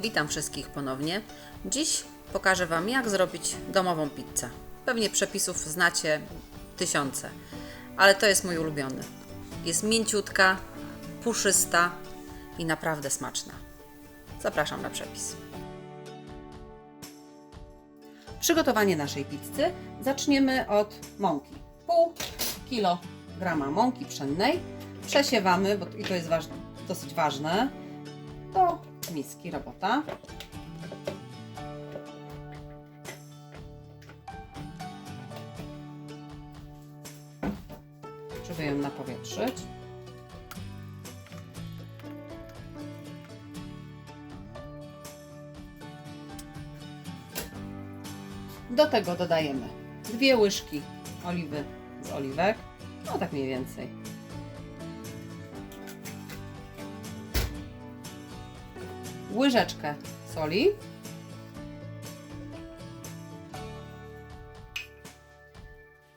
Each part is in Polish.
Witam wszystkich ponownie. Dziś pokażę Wam, jak zrobić domową pizzę. Pewnie przepisów znacie tysiące, ale to jest mój ulubiony. Jest mięciutka, puszysta i naprawdę smaczna. Zapraszam na przepis. Przygotowanie naszej pizzy zaczniemy od mąki. Pół kilograma mąki pszennej przesiewamy, bo i to jest waż, dosyć ważne, do miski robota. Żeby ją napowietrzyć. Do tego dodajemy dwie łyżki oliwy z oliwek, no tak mniej więcej. Łyżeczkę soli.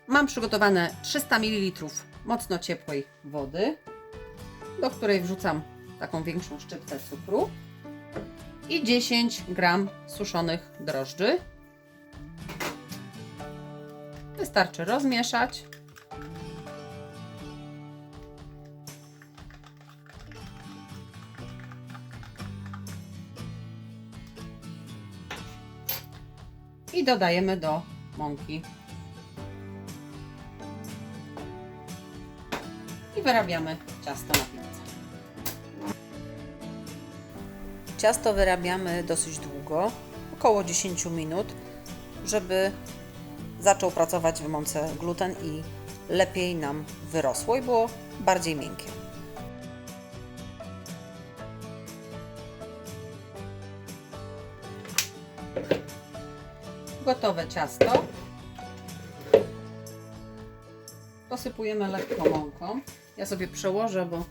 Mam przygotowane 300 ml mocno ciepłej wody, do której wrzucam taką większą szczyptę cukru i 10 gram suszonych drożdży. Wystarczy rozmieszać. I dodajemy do mąki. I wyrabiamy ciasto na pizzę. Ciasto wyrabiamy dosyć długo, około 10 minut, żeby zaczął pracować w mące gluten i lepiej nam wyrosło i było bardziej miękkie. Gotowe ciasto. Posypujemy lekko mąką. Ja sobie przełożę, bo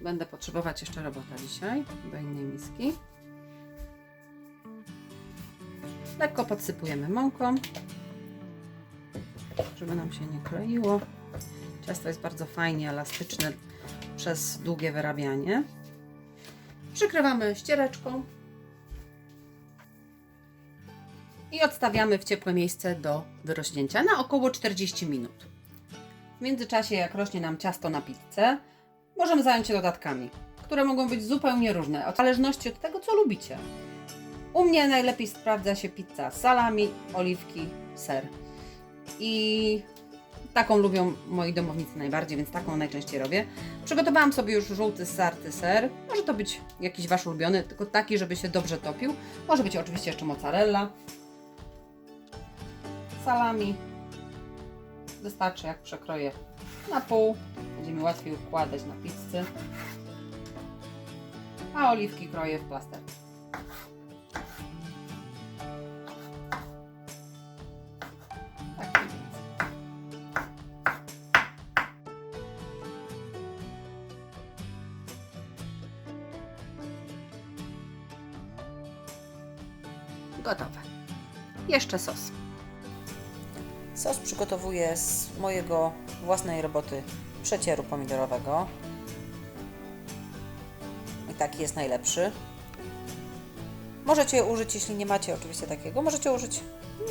będę potrzebować jeszcze robota dzisiaj do innej miski. Lekko podsypujemy mąką, żeby nam się nie kleiło. Ciasto jest bardzo fajnie elastyczne przez długie wyrabianie. Przykrywamy ściereczką i odstawiamy w ciepłe miejsce do wyrośnięcia na około 40 minut. W międzyczasie, jak rośnie nam ciasto na pizzę, możemy zająć się dodatkami, które mogą być zupełnie różne, w zależności od tego, co lubicie. U mnie najlepiej sprawdza się pizza salami, oliwki, ser. I taką lubią moi domownicy najbardziej, więc taką najczęściej robię. Przygotowałam sobie już żółty sarty ser. Może to być jakiś Wasz ulubiony, tylko taki, żeby się dobrze topił. Może być oczywiście jeszcze mozzarella. Salami. Wystarczy jak przekroję na pół. Będzie mi łatwiej układać na pizzy. A oliwki kroję w plaster. Tak. Gotowe. Jeszcze sos. Sos przygotowuję z mojego własnej roboty przecieru pomidorowego. I taki jest najlepszy. Możecie użyć, jeśli nie macie oczywiście takiego, możecie użyć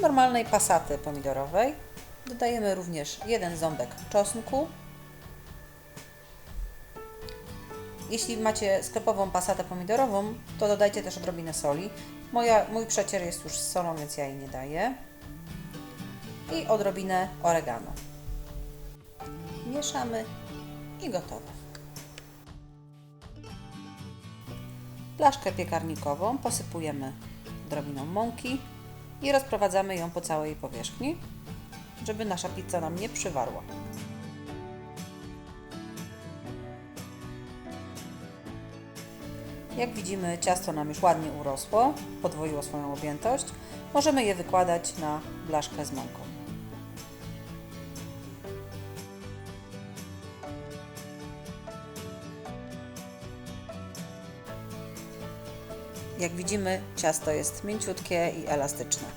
normalnej pasaty pomidorowej. Dodajemy również jeden ząbek czosnku. Jeśli macie sklepową pasatę pomidorową, to dodajcie też odrobinę soli. Moja, mój przecier jest już z solą, więc ja jej nie daję. I odrobinę oregano. Mieszamy i gotowe. Blaszkę piekarnikową posypujemy drobiną mąki i rozprowadzamy ją po całej powierzchni, żeby nasza pizza nam nie przywarła. Jak widzimy, ciasto nam już ładnie urosło, podwoiło swoją objętość. Możemy je wykładać na blaszkę z mąką. Jak widzimy, ciasto jest mięciutkie i elastyczne.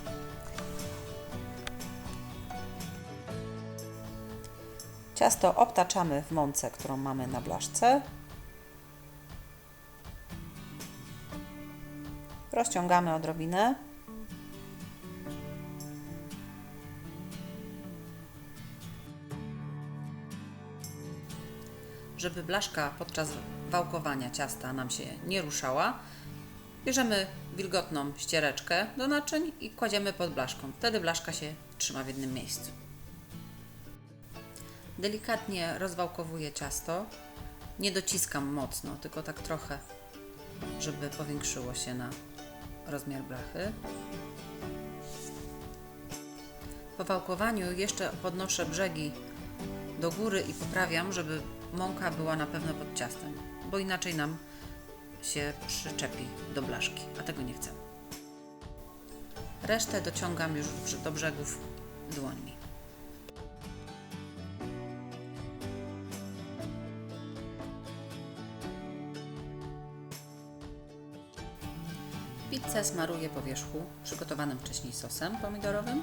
Ciasto obtaczamy w mące, którą mamy na blaszce. rozciągamy odrobinę. Żeby blaszka podczas wałkowania ciasta nam się nie ruszała, bierzemy wilgotną ściereczkę do naczyń i kładziemy pod blaszką. Wtedy blaszka się trzyma w jednym miejscu. Delikatnie rozwałkowuję ciasto. Nie dociskam mocno, tylko tak trochę, żeby powiększyło się na rozmiar blachy. Po wałkowaniu jeszcze podnoszę brzegi do góry i poprawiam, żeby mąka była na pewno pod ciastem, bo inaczej nam się przyczepi do blaszki, a tego nie chcę. Resztę dociągam już do brzegów dłońmi. Pizzę smaruję po wierzchu przygotowanym wcześniej sosem pomidorowym.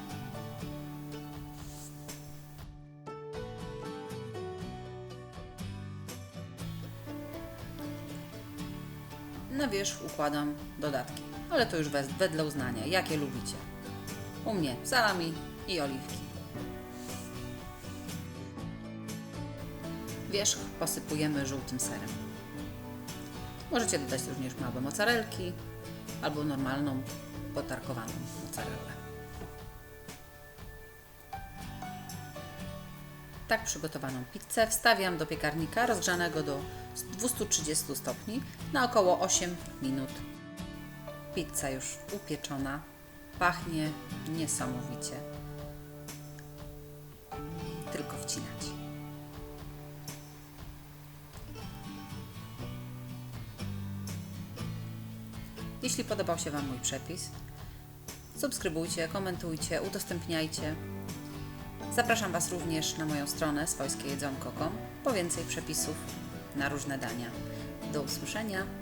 Na wierzch układam dodatki, ale to już wedle uznania, jakie lubicie. U mnie salami i oliwki. Wierzch posypujemy żółtym serem. Możecie dodać również małe mozzarelki albo normalną, potarkowaną mozzarellę. Tak przygotowaną pizzę wstawiam do piekarnika rozgrzanego do 230 stopni na około 8 minut. Pizza już upieczona, pachnie niesamowicie. Tylko wcinać. Jeśli podobał się Wam mój przepis, subskrybujcie, komentujcie, udostępniajcie. Zapraszam Was również na moją stronę swojskiejedzonko.com po więcej przepisów na różne dania. Do usłyszenia!